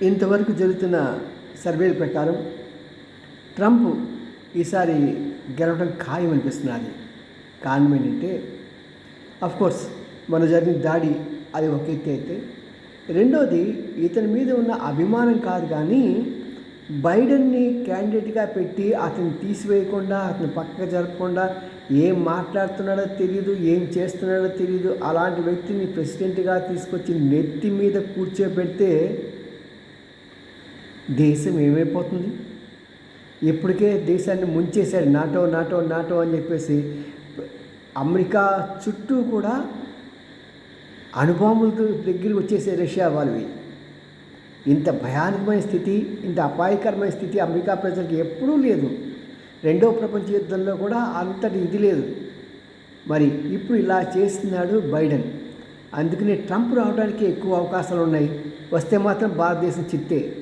ఇంతవరకు జరుగుతున్న సర్వేల ప్రకారం ట్రంప్ ఈసారి గెలవడం ఖాయం అనిపిస్తున్నది కారణం ఏంటంటే కోర్స్ మన జరిగిన దాడి అది ఒక ఎత్తి అయితే. రెండోది ఇతని మీద ఉన్న అభిమానం కాదు కానీ బైడెన్ని క్యాండిడేట్గా పెట్టి అతను తీసివేయకుండా అతను పక్కకు జరపకుండా ఏం మాట్లాడుతున్నాడో తెలియదు ఏం చేస్తున్నాడో తెలియదు అలాంటి వ్యక్తిని ప్రెసిడెంట్గా తీసుకొచ్చి నెత్తి మీద కూర్చోబెడితే దేశం ఏమైపోతుంది? ఇప్పటికే దేశాన్ని ముంచేశారు. నాటో నాటో నాటో అని చెప్పేసి అమెరికా చుట్టూ కూడా అణుబాంబులతో దగ్గరికి వచ్చేసే రష్యా వాళ్ళవి. ఇంత భయానకమైన స్థితి ఇంత అపాయకరమైన స్థితి అమెరికా ప్రజలకు ఎప్పుడూ లేదు. రెండో ప్రపంచ యుద్ధంలో కూడా అంతటి ఇది లేదు. మరి ఇప్పుడు ఇలా చేస్తున్నాడు బైడెన్. అందుకనే ట్రంప్ రావడానికి ఎక్కువ అవకాశాలు ఉన్నాయి వస్తే మాత్రం భారతదేశం చిత్తే.